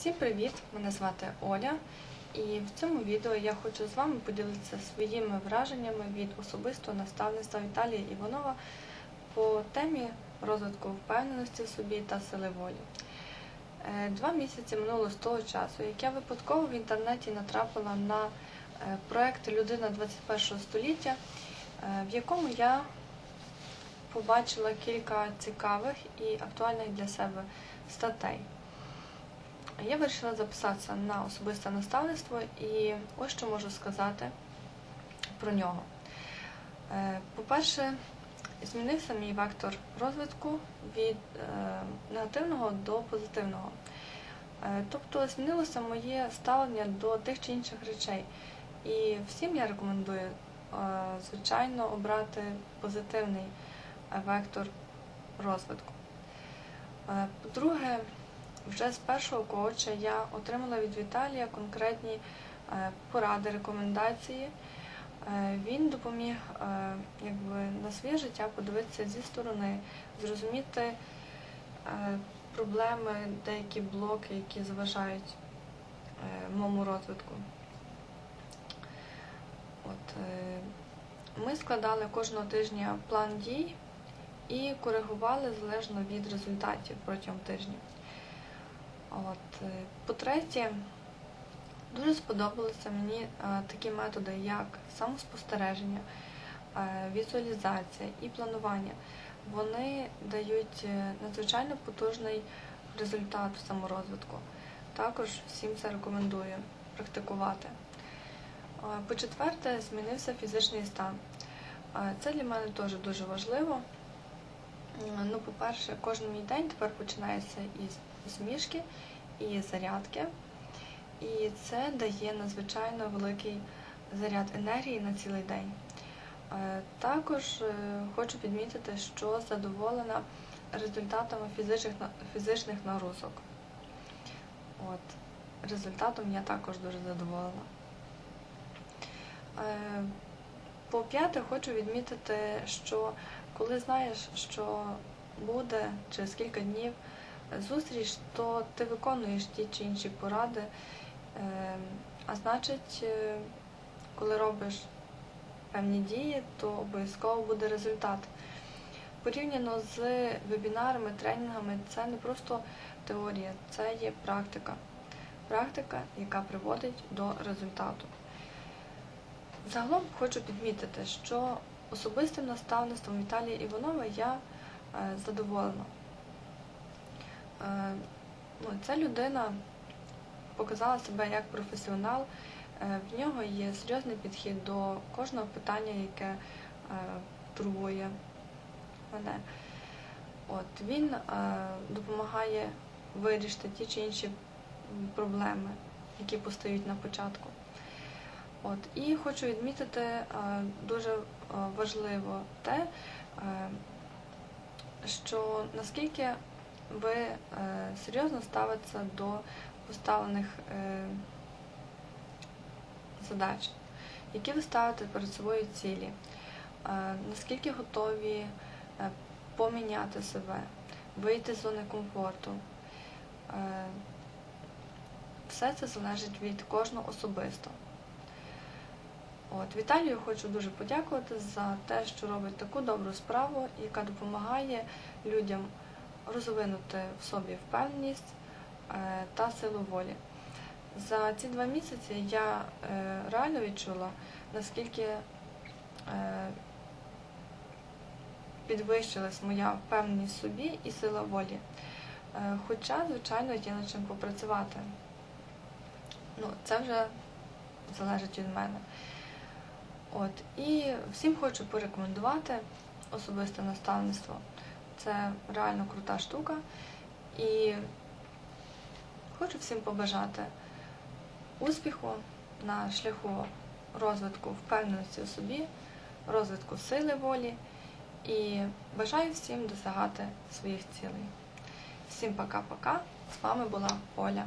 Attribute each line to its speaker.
Speaker 1: Всім привіт! Мене звати Оля, і в цьому відео я хочу з вами поділитися своїми враженнями від особистого наставництва Віталія Іванова по темі розвитку впевненості в собі та сили волі. Е, Два місяці минуло з того часу, як я випадково в інтернеті натрапила на е, проект Людина 21 століття, е, в якому я побачила кілька цікавих і актуальних для себе статей. Я вирішила записатися на особисте наставництво і ось що можу сказати про нього. Е, По-перше, змінився мій вектор розвитку від е, негативного до позитивного. Е, Тобто змінилося моє ставлення до тих чи інших речей. І всім я рекомендую, звичайно, обрати позитивний вектор розвитку. По-друге, вже з першого коуча я отримала від Віталія конкретні е, поради, рекомендації. Е, Він допоміг е, якби, на своє життя подивитися зі сторони, зрозуміти проблеми, деякі блоки, які заважають моєму розвитку. От, ми складали кожного тижня план дій і коригували залежно від результатів протягом тижня. От, е, по-третє, дуже сподобалися мені е, такі методи, як самоспостереження, е, візуалізація і планування. Вони дають надзвичайно потужний результат в саморозвитку. Також всім це рекомендую практикувати. По-четверте, змінився фізичний стан. Це для мене теж дуже важливо. Ну, по-перше, кожен мій день тепер починається із усмішки і зарядки. І це дає надзвичайно великий заряд енергії на цілий день. Е, Також е, хочу підмітити, що задоволена результатами фізичних, фізичних нагрузок. От. Результатом я також дуже задоволена. Е, По-п'яте, хочу відмітити, що коли знаєш, що буде через кілька днів зустріч, то ти виконуєш ті чи інші поради. Е, А значить, е, коли робиш певні дії, то обов'язково буде результат. Порівняно з вебінарами, тренінгами, це не просто теорія, це є практика. Практика, яка приводить до результату. Загалом хочу підмітити, що особистим наставництвом Віталія Іванова я е, задоволена. Е, ну, ця людина показала себе як професіонал. Е, В нього є серйозний підхід до кожного питання, яке е, турбує мене. От, він допомагає вирішити ті чи інші проблеми, які постають на початку. От, і хочу відмітити дуже важливо те, що наскільки ви е, серйозно ставитеся до поставлених е, задач, які ви ставите перед собою цілі, е, наскільки готові поміняти себе, вийти з зони комфорту. Все це залежить від кожного особисто. От, Віталію хочу дуже подякувати за те, що робить таку добру справу, яка допомагає людям розвинути в собі впевненість е, та силу волі. За ці два місяці я е, реально відчула, наскільки е, підвищилась моя впевненість в собі і сила волі. Хоча, звичайно, є над чим попрацювати. Ну, це вже залежить від мене. От, і всім хочу порекомендувати особисте наставництво. Це реально крута штука. І хочу всім побажати успіху на шляху розвитку впевненості у собі, розвитку сили волі і бажаю всім досягати своїх цілей. Всім пока-пока. З вами була Оля.